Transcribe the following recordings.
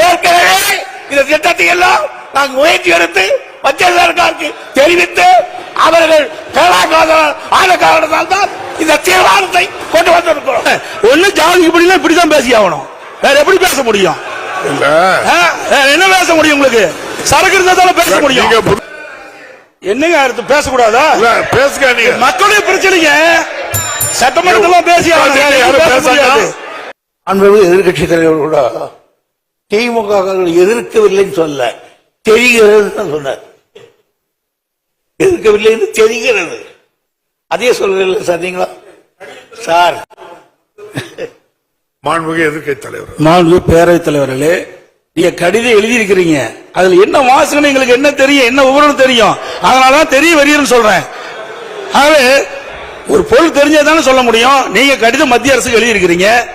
ஏற்கனவே இந்த திட்டத்தை எல்லாம் நாங்கள் முயற்சி எடுத்து மத்திய சர்க்காருக்கு தெரிவித்து அவர்கள் காரணத்தால் தான் இந்த தீர்மானத்தை கொண்டு வந்திருக்கிறோம். ஒண்ணு ஜாதிக்கு இப்படிலாம் இப்படிதான் பேசி ஆகணும் வேற எப்படி பேச முடியும்? என்ன பேச முடியும் உங்களுக்கு? சரக்கு இருந்தா தானே பேச முடியும். என்னங்க அடுத்து பேசக்கூடாதா? பேசுங்க மக்களுடைய பிரச்சனைங்க. சட்டமன்றத்துல பேசி. அன்பது எதிர்கட்சி தலைவர் கூட திமுக எதிர்க்கவில்லைன்னு சொல்ல தெரிகிறது சொன்னார். எதிர்க்கவில்லை என்று தெரிகிறது. அதே சொல்றீங்களா சார் நீங்களா? சார். மாண்புமிகு எதிர்க்கட்சி தலைவர். மாண்பு பேரவைத் தலைவர்களே நீங்க கடிதம் எழுதியிருக்கிறீங்க. அதுல என்ன வாசகம் எங்களுக்கு என்ன தெரியும் என்ன விவரம் தெரியும்? அதனாலதான் தெரிய வருகிறேன்னு சொல்றேன். ஆகவே ஒரு பொருள் தெரிஞ்சதானே சொல்ல முடியும். நீங்க கடிதம் மத்திய அரசுக்கு எழுதியிருக்கிறீங்க.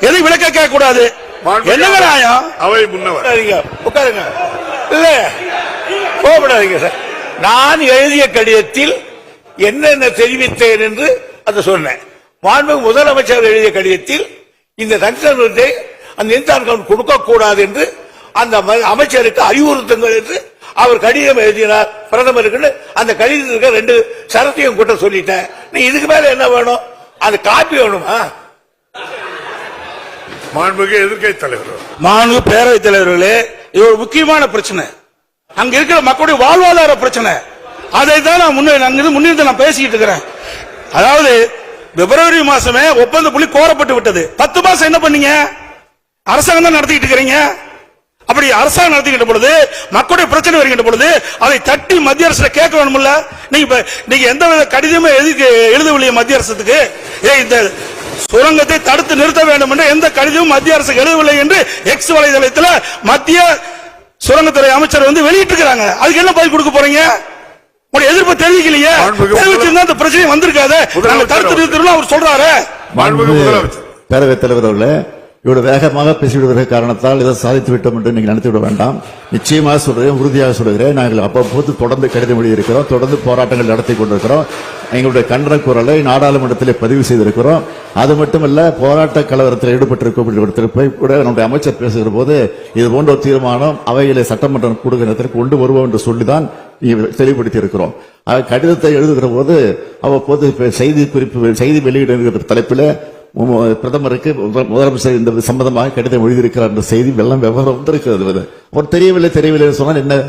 எதையும் விளக்க கேட்க கூடாது மாண்புமிகு என்னங்க நியாயம்? அவை முன்னவர். உட்காருங்க இல்ல கோபப்படாதீங்க சார். நான் எழுதிய கடிதத்தில் என்னென்ன தெரிவித்தேன் என்று அதை சொன்னேன். மாண்பு முதலமைச்சர் எழுதிய கடிதத்தில் இந்த தனித்தன்மை அந்த இன்சான் கொடுக்க கூடாது என்று அந்த அமைச்சருக்கு அறிவுறுத்துங்கள் என்று அவர் கடிதம் எழுதினார் பிரதமருக்கு அந்த கடிதத்துக்கு ரெண்டு சரத்தையும் கூட்ட சொல்லிட்டேன். நீ இதுக்கு மேல என்ன வேணும்? அது காப்பி வேணுமா? மாண்புமிகு எதிர்கை தலைவர் மாண்பு பேரவைத் தலைவர்களே இது ஒரு முக்கியமான பிரச்சனை. அங்க இருக்கிற மக்களுடைய வாழ்வாதார பிரச்சனை. அதை தான் நான் முன்னே அங்கிருந்து முன்னிருந்து நான் பேசிக்கிட்டு இருக்கிறேன். அதாவது பிப்ரவரி மாசமே ஒப்பந்த புள்ளி கோரப்பட்டு விட்டது. பத்து மாசம் என்ன பண்ணீங்க? அரசாங்கம் தான் நடத்திக்கிட்டு இருக்கிறீங்க. அப்படி அரசாங்கம் நடத்திக்கிட்ட பொழுது மக்களுடைய பிரச்சனை வருகின்ற பொழுது அதை தட்டி மத்திய அரசு கேட்க வேணும்ல நீங்க நீங்க எந்த வித கடிதமே எதுக்கு எழுதவில்லையே மத்திய அரசுக்கு? ஏ இந்த சுரங்கத்தை தடுத்து நிறுத்த வேண்டும் என்று எந்த கடிதமும் மத்திய அரசு எழுதவில்லை என்று எக்ஸ் வலைதளத்தில் மத்திய சுரங்கத்துறை அமைச்சர் வந்து வெளியிட்டிருக்கிறாங்க. அதுக்கு என்ன பதில் கொடுக்க போறீங்க? உங்களுடைய எதிர்ப்பு தெரிவிக்கலையே. தெரிவிச்சிருந்தா இந்த பிரச்சனை வந்திருக்காது. நாங்க தடுத்து நிறுத்தணும் அவர் சொல்றாரு. பேரவைத் தலைவர் அவர்களே இவ்வளவு வேகமாக பேசிவிடுவதற்கு காரணத்தால் இதை சாதித்து விட்டோம் என்று நீங்கள் நினைத்து விட வேண்டாம். நிச்சயமாக சொல்கிறேன் உறுதியாக சொல்கிறேன். நாங்கள் அப்பப்போது தொடர்ந்து கடிதம் எழுதியிருக்கிறோம் தொடர்ந்து போராட்டங்கள் நடத்தி கொண்டிருக்கிறோம். எங்களுடைய கண்டன குரலை நாடாளுமன்றத்தில் பதிவு செய்திருக்கிறோம். அது மட்டுமல்ல போராட்ட கலவரத்தில் ஈடுபட்டிருக்கும் கூட நம்முடைய அமைச்சர் பேசுகிற போது இது போன்ற ஒரு தீர்மானம் அவையிலே சட்டமன்றம் கொடுக்கிறதற்கு கொண்டு வருவோம் என்று சொல்லிதான் தெளிவுபடுத்தி இருக்கிறோம் கடிதத்தை எழுதுகிற போது அவ்வப்போது செய்தி குறிப்பு செய்தி வெளியிடுகிற தலைப்பில் பிரதமருக்கு முதல்- முதலமைச்சர் இந்த சம்பந்தமாக கடிதம் எழுதியிருக்கிறார் என்ற செய்தி வெள்ளம் விவகாரம் வந்திருக்கிறது. அவர் தெரியவில்லை தெரியவில்லை சொன்னால் என்ன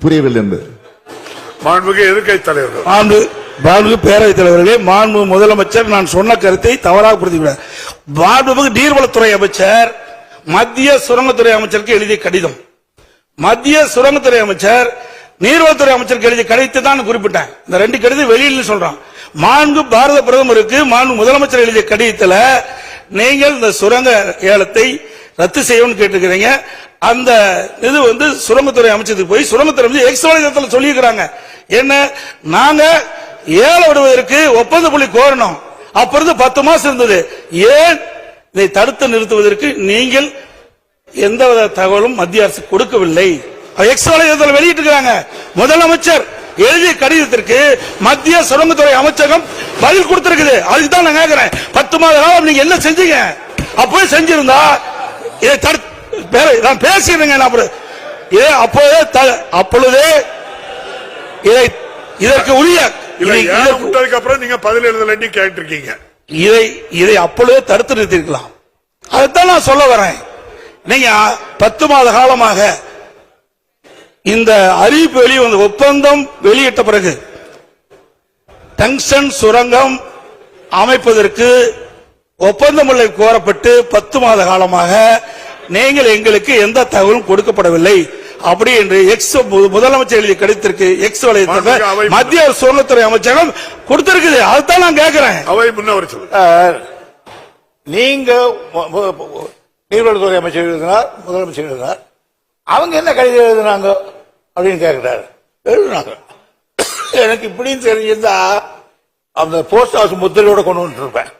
புரியவில்லை என்று. மாண்புமிகு எதிர்க்கட்சி தலைவர் மாண்பு மாண்பு பேரவைத் தலைவர்களே மாண்பு முதலமைச்சர் நான் சொன்ன கருத்தை தவறாக புரிந்துவிட மாண்புமிகு நீர்வளத்துறை அமைச்சர் மத்திய சுரங்கத்துறை அமைச்சருக்கு எழுதிய கடிதம். மத்திய சுரங்கத்துறை அமைச்சர் நீர்வளத்துறை அமைச்சருக்கு எழுதிய கடிதத்தை தான் நான் குறிப்பிட்டேன். இந்த ரெண்டு கடிதம் வெளியில் சொல்றான். மாண்பு பாரத பிரதமருக்கு மாண்பு முதலமைச்சர் எழுதிய கடிதத்தில் நீங்கள் இந்த சுரங்க ஏலத்தை ரத்து செய்யணும்னு கேட்டுக்கிறீங்க அந்த இது வந்து சுரங்கத்துறை அமைச்சத்துக்கு போய் சுரங்கத்துறை அமைச்சர் எக்ஸ் சொல்லியிருக்கிறாங்க. என்ன? நாங்க ஏலம் விடுவதற்கு ஒப்பந்த புள்ளி கோரணும். அப்ப இருந்து பத்து மாசம் இருந்தது. ஏன் இதை தடுத்து நிறுத்துவதற்கு நீங்கள் எந்தவித தகவலும் மத்திய அரசு கொடுக்கவில்லை? அது வெளியிட்டு இருக்கிறாங்க வெளியிட்டிருக்கிறாங்க. முதலமைச்சர் எழுதிய கடிதத்திற்கு மத்திய சுரங்கத்துறை அமைச்சகம் பதில் கொடுத்திருக்குது. அதுக்கு தான் நான் கேட்கிறேன் பத்து மாத காலம் நீங்க என்ன செஞ்சீங்க? அப்போது செஞ்சிருந்தா இதை நான் பேசிடுங்க நான் இதை அப்போதே அப்பொழுதே இதை இதற்கு உரிய அப்புறம் நீங்க பதில் எழுதலன்னு கேட்டிருக்கீங்க. இதை இதை அப்பொழுதே தடுத்து நிறுத்திருக்கலாம் அதைத்தான் நான் சொல்ல வரேன். நீங்க பத்து மாத காலமாக இந்த அறிவிப்பு வெளி வந்து ஒப்பந்தம் வெளியிட்ட பிறகு டங்ஸ்டன் சுரங்கம் அமைப்பதற்கு ஒப்பந்தமுறை கோரப்பட்டு பத்து மாத காலமாக நீங்கள் எங்களுக்கு எந்த தகவலும் கொடுக்கப்படவில்லை. அப்படி என்று எக்ஸ் மு- முதலமைச்சர் எழுதிய கடிதத்திற்கு எக்ஸ் வலையத்தில் மத்திய சுரங்கத்துறை அமைச்சகம் கொடுத்திருக்குது. அதுதான் நான் கேட்கிறேன் அவை முன்னவர் நீங்க நீர்வளத்துறை அமைச்சர் எழுதினார் முதலமைச்சர் எழுதினார். அவங்க என்ன கடிதம் எழுதுனாங்க? அப்படின்னு கேட்குறாரு எழுதுனாங்க எனக்கு இப்படின்னு தெரிஞ்சிருந்தா அந்த போஸ்ட் ஹவுஸ் முத்திரையோட கொண்டு வந்துருப்பேன்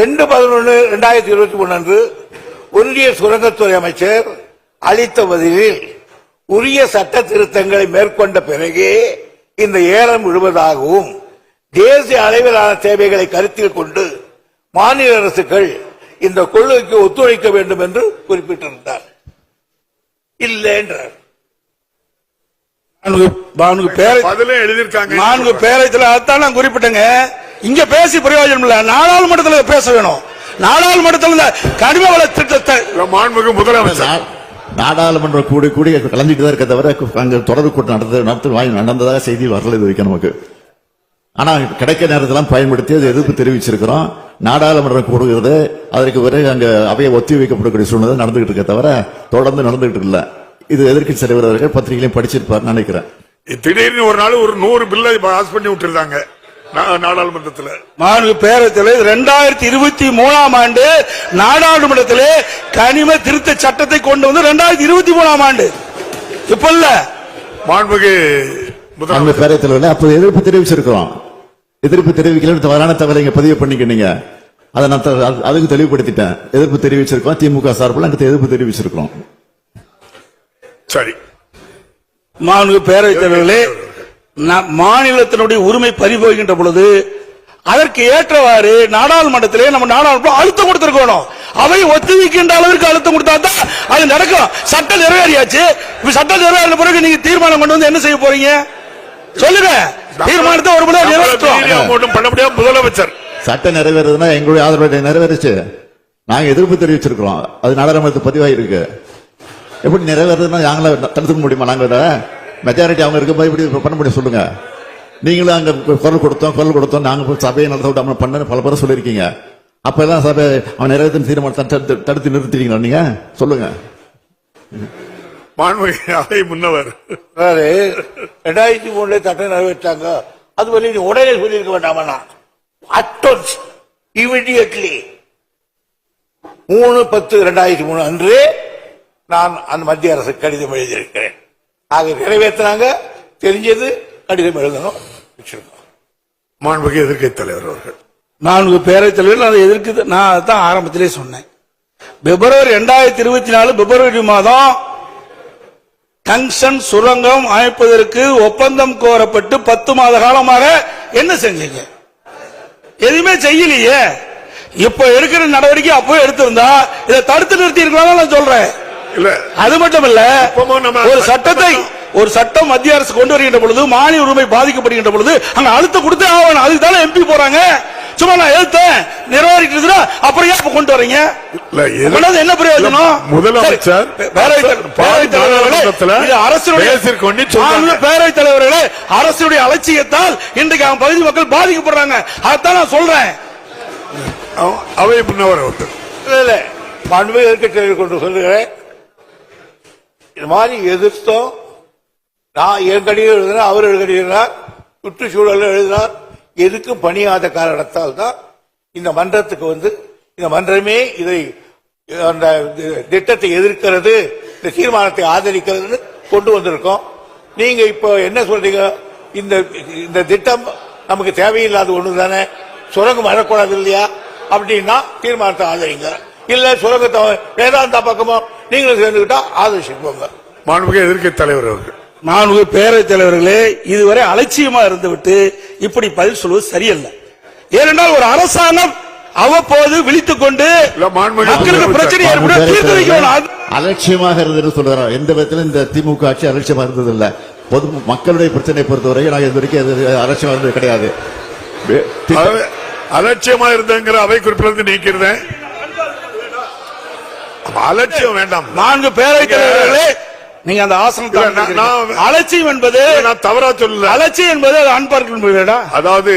ரெண்டு பதினொன்று ரெண்டாயிரத்தி இருபத்தி மூணு அன்று ஒன்றிய சுரங்கத்துறை அமைச்சர் அளித்த பதிலில் உரிய சட்ட திருத்தங்களை மேற்கொண்ட பிறகே இந்த ஏலம் விடுவதாகவும் தேசிய அளவிலான தேவைகளை கருத்தில் கொண்டு மாநில அரசுகள் இந்த கொள்கைக்கு ஒத்துழைக்க வேண்டும் என்று குறிப்பிட்டிருந்தார். இல்லை என்றார் நான்கு பேரை பதிலும் எழுதியிருக்காங்க. நான்கு பேரத்தில் அதான் நான் குறிப்பிட்டேங்க. இங்க பேசி பிரயோஜனம் இல்ல. நாடாளுமன்றத்தில் பேச வேணும். நாடாளுமன்றத்தில் இந்த கனிம வள திட்டத்தை இல்ல, மாண்புமிகு முதலமைச்சர். நாடாளுமன்ற கூடி கூடி கலந்துட்டு தான் இருக்க தவிர அங்க தொடர்பு கூட்டம் நடந்தது நடத்து வாங்கி நடந்ததாக செய்தி வரல இது நமக்கு. ஆனா கிடைக்க நேரத்தெல்லாம் பயன்படுத்தி அது எதிர்ப்பு தெரிவிச்சிருக்கிறோம். நாடாளுமன்றம் கூடுகிறது. அதற்கு பிறகு அங்க அவையை ஒத்தி வைக்கப்படக்கூடிய சூழ்நிலை நடந்துகிட்டு இருக்க தவிர தொடர்ந்து நடந்துகிட்டு இல்ல. இது எதிர்க்கட்சி தலைவர் அவர்கள் பத்திரிகையிலையும் படிச்சிருப்பார் நினைக்கிறேன். திடீர்னு ஒரு நாள் ஒரு நூறு பில்லை பாஸ் பண்ணி விட்டுருந்தாங்க நா- நாடாளுமன்றத்துல. நான்கு பேரத்தில் இரண்டாயிரத்தி இருபத்தி மூணாம் ஆண்டு நாடாளுமன்றத்திலே கனிம திருத்த சட்டத்தை கொண்டு வந்து இரண்டாயிரத்தி இருபத்தி மூணாம் ஆண்டு. இப்ப இல்ல. முதலமைச்சர். பேரத்தில் அப்போது எதிர்ப்பு தெரிவிச்சிருக்கிறோம். எதிர்ப்பு தெரிவிக்கல தவறான தகவலை இங்க பதிவு பண்ணிக்கினீங்க அதை நான் அதுக்கு தெளிவுபடுத்திட்டேன். எதிர்ப்பு தெரிவிச்சிருக்கோம் திமுக சார்பில் அங்க எதிர்ப்பு தெரிவிச்சிருக்கிறோம். சரி. மாண்பு பேரவைத் தலைவர்களே மாநிலத்தினுடைய உரிமை பறிபோகின்ற பொழுது அதற்கு ஏற்றவாறு நாடாளுமன்றத்திலே நம்ம நாடாளுமன்றம் அழுத்தம் கொடுத்திருக்கணும். அவை ஒத்திவைக்கின்ற அளவிற்கு அழுத்தம் கொடுத்தா தான் அது நடக்கும். சட்டம் நிறைவேறியாச்சு. இப்ப சட்டம் நிறைவேறின பிறகு நீங்க தீர்மானம் கொண்டு வந்து என்ன செய்ய போறீங்க? சொல்லுங்க. தீர்மானத்தை ஒரு முறை ஒண்ணும் பண்ண முடியாது முதலமைச்சர். சட்டம் நிறைவேறதுன்னா எங்களுடைய ஆதரவு நிறைவேறுச்சு. நாங்க எதிர்ப்பு தெரிவிச்சிருக்கிறோம். அது நாடாளுமன்றத்தில் பதிவாயிருக்கு. எப்படி நிறைவேறதுன்னா நாங்கள தடுத்துக்க முடியுமா? நாங்க மெஜாரிட்டி அவங்க இருக்கும்போது இப்படி பண்ண முடியும் சொல்லுங்க. நீங்களும் அங்க குரல் கொடுத்தோம் குரல் கொடுத்தோம். நாங்க போய் சபையை நடத்த விடாம பண்ண பல பேர் சொல்லியிருக்கீங்க. அப்ப எல்லாம் சபை அவன் நிறைவேற்ற தீர்மானத்தை தடுத்து- தடுத்து நிறுத்திட்டீங்களா நீங்க? சொல்லுங்க. மாண்புமிகு அவை முன்னவர். அதாவது ரெண்டாயிரத்தி மூணுல சட்டம் நிறைவேற்றாங்க. அது வரை நீ உடனே சொல்லியிருக்க வேண்டாமா அட்டோன்ஸ் இமிடியட்லி மூணு பத்து ரெண்டாயிரத்தி மூணு அன்று நான் அந்த மத்திய அரசு கடிதம் எழுதியிருக்கிறேன். ஆக நிறைவேற்றினாங்க. தெரிஞ்சது கடிதம் எழுதணும் வச்சிருக்கோம். மாண்புமிகு எதிர்க்கட்சி தலைவர் அவர்கள். நான்கு பேரவைத் தலைவர்கள் அதை எதிர்க்குது. நான் அதான் ஆரம்பத்திலே சொன்னேன். பிப்ரவரி இரண்டாயிரத்தி இருபத்தி நாலு பிப்ரவரி மாதம் டங்ஷன் சுரங்கம் அமைப்பதற்கு ஒப்பந்தம் கோரப்பட்டு பத்து மாத காலமாக என்ன செஞ்சீங்க? எதுவுமே செய்யலையே. இப்ப எடுக்கிற நடவடிக்கை அப்பவே எடுத்திருந்தா இதை தடுத்து நிறுத்தி இருக்கலாம் நான் சொல்றேன். அது மட்டும் இல்ல ஒரு சட்டத்தை ஒரு சட்டம் மத்திய அரசு கொண்டு வருகின்ற பொழுது மாநில உரிமை பாதிக்கப்படுகின்ற பொழுது அங்க அழுத்தம் கொடுத்தே ஆகணும். அதுக்கு தானே எம்பி போறாங்க. சும்மா நான் எழுத்தேன் நிறைவேறிட்டு அப்புறம் ஏன் இப்ப கொண்டு வரீங்க? என்ன பிரயோஜனம்? முதலமைச்சர் சரி, பேரவைத் தலைவர், பேரவைத் தலைவர்களே, அரசுடைய அலட்சியத்தால் இன்றைக்கு அவன் பகுதி மக்கள் பாதிக்கப்படுறாங்க. அதான் நான் சொல்றேன். அவ- அவை முன்னவர் அவர்கள் இல்ல மாண்புமிகு எதிர்க்கட்சியை கொண்டு சொல்லுகிறேன் இது மாதிரி எதிர்த்தோம் நான் என் கடிதம் எழுதினா அவர் எழுதினார் சுற்றுச்சூழல் எழுதினார் எதுக்கும் பணியாத காரணத்தால் தான் இந்த மன்றத்துக்கு வந்து இந்த மன்றமே இதை அந்த திட்டத்தை எதிர்க்கிறது இந்த தீர்மானத்தை ஆதரிக்கிறதுன்னு கொண்டு வந்திருக்கோம். நீங்க இப்போ என்ன சொல்றீங்க? இந்த இந்த திட்டம் நமக்கு தேவையில்லாத ஒன்று தானே சுரங்கம் வரக்கூடாது இல்லையா? அப்படின்னா தீர்மானத்தை ஆதரிங்க. இல்ல சுரங்கத்தை வேதாந்தா பக்கமோ நீங்களும் சேர்ந்துக்கிட்டா ஆதரிச்சுக்கோங்க மாண்புமிகு எதிர்க்கை தலைவர் அவர்கள். நான்கு பேரவைத் தலைவர்களே இதுவரை அலட்சியமா இருந்துவிட்டு இப்படி பதில் சொல்வது சரியல்ல. ஏனென்றால் ஒரு அரசாங்கம் அவ்வப்போது விழித்துக் கொண்டு மக்களுக்கு. பிரச்சனை ஏற்படும் அலட்சியமாக இருந்ததுன்னு சொல்றாரு? எந்த விதத்திலும் இந்த திமுக ஆட்சி அலட்சியமா இருந்தது இல்ல பொது மக்களுடைய பிரச்சனை பொறுத்தவரை நாங்கள் இது வரைக்கும் அது அலட்சியமா இருந்தது கிடையாது. அலட்சியமா இருந்தங்கிற அவை குறிப்பிலிருந்து நீக்கிறேன் அலட்சியம் வேண்டாம். நான்கு பேரவைத் தலைவர்களே நீங்க அந்த. நான் அலட்சியம் என்பது நான் தவறா சொல்லல. அலட்சியம் என்பது அது அன்பார்க்கா அதாவது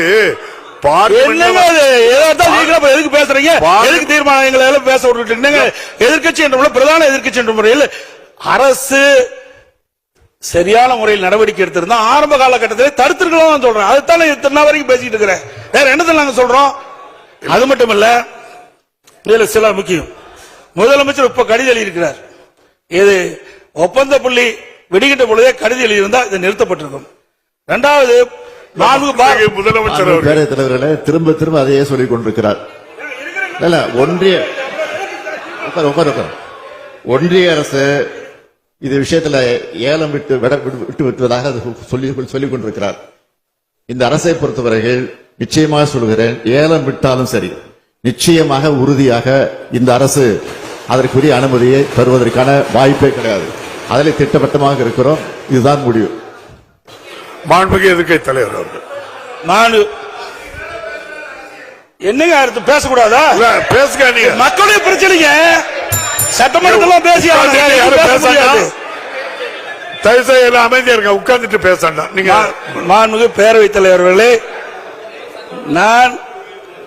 எதுக்கு பேசுறீங்க? எதுக்கு தீர்மானங்களை எல்லாம் பேச விட்டுட்டீங்க எதிர்க்கட்சி என்ற பிரதான எதிர்க்கட்சி என்ற முறையில் அரசு சரியான முறையில் நடவடிக்கை எடுத்திருந்தா ஆரம்ப காலகட்டத்தில் தடுத்திருக்கலாம் சொல்றேன். அதுதான் இத்தனை வரைக்கும் பேசிட்டு இருக்கிறேன். வேற என்னத்தை நாங்க சொல்றோம்? அது மட்டும் இல்ல இதுல சில முக்கியம். முதலமைச்சர் இப்ப கடிதம் எழுதியிருக்கிறார். இது ஒப்பந்த புள்ளி வெடிக்கின்ற பொழுதே கடிதம் எழுதியிருந்தா இது நிறுத்தப்பட்டிருக்கும். இரண்டாவது நான்கு முதலமைச்சர் தலைவர்களே திரும்ப திரும்ப அதையே சொல்லிக் கொண்டிருக்கிறார். இல்ல, ஒன்றிய உட்காரு, உட்காரு, உட்காரு. ஒன்றிய அரசு இது விஷயத்துல ஏலம் விட்டு விட- விட்டு விட்டு விட்டுவதாக அது சொல்லி சொல்லிக் கொண்டிருக்கிறார். இந்த அரசை பொறுத்தவரையில் நிச்சயமாக சொல்கிறேன் ஏலம் விட்டாலும் சரி நிச்சயமாக உறுதியாக இந்த அரசு அதற்குரிய அனுமதியை தருவதற்கான வாய்ப்பே கிடையாது. அதில் திட்டவட்டமாக இருக்கிறோம். இதுதான் முடிவு. மாண்புமிகு எதிர்க்கை தலைவர் அவர்கள். நானு. என்னங்க அடுத்து பேசக்கூடாதா? இல்ல, பேசுங்க நீங்க மக்களுடைய பிரச்சனைங்க. சட்டமன்றத்துல பேசி. தயவு செய்து எல்லாம் அமைதியா இருங்க. உட்கார்ந்துட்டு பேசணும் நீங்க மாண்புமிகு பேரவைத் தலைவர்களே நான்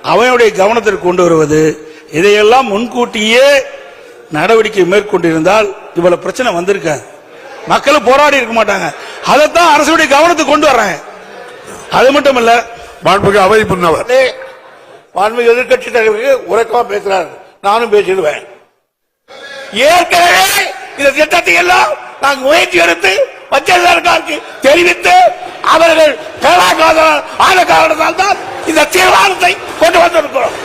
அவையுடைய கவனத்திற்கு கொண்டு வருவது இதையெல்லாம் முன்கூட்டியே நடவடிக்கை மேற்கொண்டிருந்தால் இவ்வளவு பிரச்சனை வந்திருக்காது மக்கள் போராடி இருக்க மாட்டாங்க. அதைத்தான் அரசுடைய கவனத்துக்கு கொண்டு வர்றேன். அது மட்டும் இல்ல மாண்புமிகு அவை முன்னவர். மாண்புமிகு எதிர்க்கட்சி தலைவருக்கு உறக்கமா பேசுறார். நானும் பேசிடுவேன். ஏற்கனவே இந்த திட்டத்தை எல்லாம் நாங்கள் முயற்சி எடுத்து மத்திய சர்க்காருக்கு தெரிவித்து அவர்கள் பேராகாத ஆன காரணத்தால் தான் இந்த தீர்மானத்தை கொண்டு வந்திருக்கிறோம்.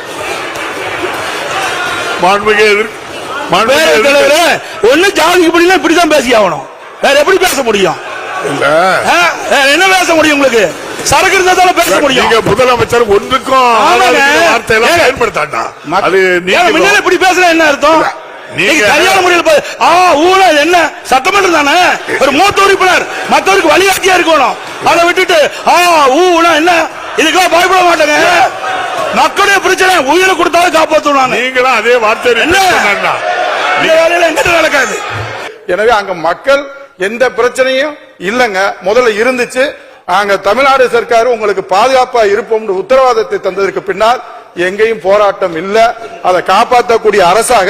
மாண்புமிகு ஒண்ணு ஜாதிக்கு இப்படின்னா இப்படிதான் பேசி ஆகணும் வேற எப்படி பேச முடியும்? என்ன பேச முடியும் உங்களுக்கு? சரக்கு இருந்தா தானே பேச முடியும். நீங்க முதலமைச்சர் ஒன்றுக்கும் வார்த்தையெல்லாம். பயன்படுத்தாண்டா அது முன்னால இப்படி பேசுனா என்ன அர்த்தம்? நீங்க- சரியான முறையில் ஆ ஊழ என்ன? சட்டமன்றம் தானே? ஒரு மூத்த உறுப்பினர் மத்தவருக்கு வழிகாட்டியா இருக்கணும். அதை விட்டுட்டு ஆ ஊனா என்ன? இதுக்கெல்லாம் பயப்பட மாட்டேங்க. மக்களுடைய பிரச்சனை உயிரை கொடுத்தாலும் காப்பாத்துவாங்க நீங்களும் அதே வார்த்தை என்ன? நடக்காது. எனவே அங்க மக்கள் எந்த பிரச்சனையும் இல்லைங்க. முதல்ல இருந்துச்சு அங்க தமிழ்நாடு சர்க்கார் உங்களுக்கு பாதுகாப்பா இருப்போம் உத்தரவாதத்தை தந்ததற்கு பின்னால் எங்கேயும் போராட்டம் இல்ல. அதை காப்பாற்றக்கூடிய அரசாக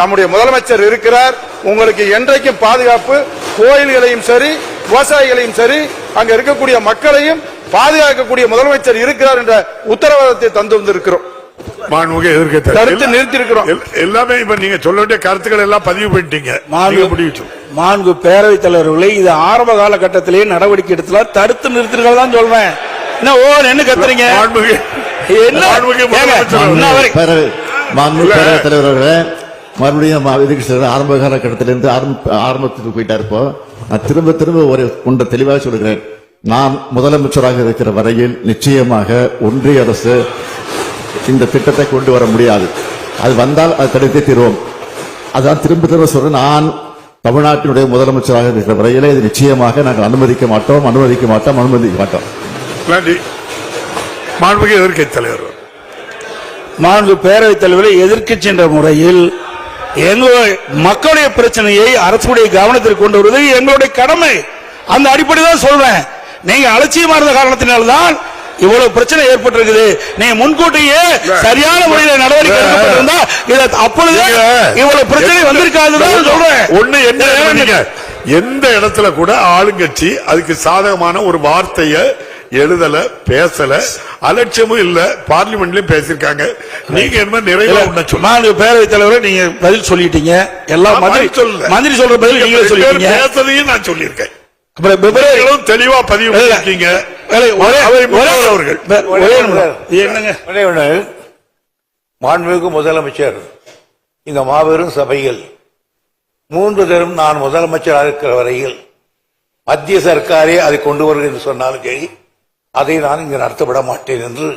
நம்முடைய முதலமைச்சர் இருக்கிறார். உங்களுக்கு என்றைக்கும் பாதுகாப்பு கோயில்களையும் சரி விவசாயிகளையும் சரி அங்க இருக்கக்கூடிய மக்களையும் பாதுகாக்கக்கூடிய முதலமைச்சர் இருக்கிறார் என்ற உத்தரவாதத்தை தந்து வந்திருக்கிறோம். மாண்புமிகு எதிர்க்கை தடுத்து நிறுத்தியிருக்கிறோம். எல்லாமே இப்ப நீங்க சொல்ல வேண்டிய கருத்துக்கள் எல்லாம் பதிவு பண்ணிட்டீங்க நீங்க முடிவு சொல்லுங்க. மாண்பு பேரவைத் தலைவர்களே இது ஆரம்ப காலகட்டத்திலேயே நடவடிக்கை எடுத்துல தடுத்து நிறுத்திருக்கிறதா தான் சொல்றேன் என்ன ஓ என்ன கத்துறீங்க. பேரவைத் தலைவர் அவர்களே மறுபடியும் இதுக்கு. ஆரம்ப காலகட்டத்திலிருந்து ஆரம்ப- ஆரம்பத்துக்கு போயிட்டார் இப்போ நான் திரும்ப திரும்ப ஒரு ஒன்றை தெளிவாக சொல்கிறேன் நான் முதலமைச்சராக இருக்கிற வரையில் நிச்சயமாக ஒன்றிய அரசு இந்த திட்டத்தை கொண்டு வர முடியாது. அது வந்தால் அது தடுத்தே தீர்வோம். அதான் திரும்ப திரும்ப சொல்றேன் நான் தமிழ்நாட்டினுடைய முதலமைச்சராக இருக்கிற வரையிலே இது நிச்சயமாக நாங்கள் அனுமதிக்க மாட்டோம் அனுமதிக்க மாட்டோம் அனுமதிக்க மாட்டோம். நன்றி. மாண்புமிகு எதிர்க்கை தலைவர். மாண்பு பேரவைத் தலைவரை எதிர்க்கட்சி என்ற முறையில் எங்களுடைய மக்களுடைய பிரச்சனையை அரசுடைய கவனத்திற்கு கொண்டு வருவது எங்களுடைய கடமை. அந்த அடிப்படை தான் சொல்றேன். நீங்க அலட்சியமா இருந்த காரணத்தினால்தான் இவ்வளவு பிரச்சனை ஏற்பட்டிருக்குது. நீங்க முன்கூட்டியே சரியான முறையில் நடவடிக்கை எடுக்கப்பட்டிருந்தா இதை அப்பொழுதே இவ்வளவு பிரச்சனை வந்திருக்காதுதான் சொல்றேன். ஒண்ணு என்ன நீங்க எந்த இடத்துல கூட ஆளுங்கட்சி அதுக்கு சாதகமான ஒரு வார்த்தைய எழுதல பேசல அலட்சியமும் இல்ல பார்லிமெண்ட்லயும் பேசிருக்காங்க நீங்க என்ன நிறைய மாண்பு பேரவைத் தலைவரை நீங்க பதில் சொல்லிட்டீங்க. எல்லாம் நான் மந்திரி சொல்ற பதில் சொல்லிட்டீங்க. பேசுறதையும் நான் சொல்லியிருக்கேன். தெளிவா பதிவு இல்ல. அவர்கள். மாண்புமிகு முதலமைச்சர் இந்த மாபெரும் சபையில் மூன்று தரம் நான் முதலமைச்சராக இருக்கிற வரையில் மத்திய சர்க்காரே அதை கொண்டு வருகிறது என்று சொன்னாலும் சரி அதை நான் இங்கு நடத்தப்பட மாட்டேன் என்று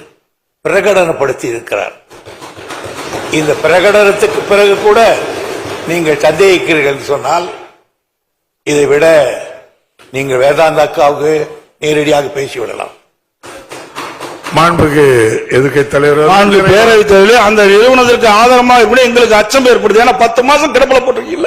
பிரகடனப்படுத்தி இருக்கிறார். இந்த பிரகடனத்துக்கு பிறகு கூட நீங்கள் சந்தேகிக்கிறீர்கள் என்று சொன்னால் இதை விட நீங்கள் வேதாந்த அக்காவுக்கு நேரடியாக பேசிவிடலாம். மாண்புக்கு எதிர்க்கை தலைவர். நான்கு பேரவைத் தலைவர்களே அந்த நிறுவனத்திற்கு ஆதாரமாக கூட எங்களுக்கு அச்சம் ஏற்படுது. ஏன்னா பத்து மாசம் கிடப்பில போட்டிருக்கீங்க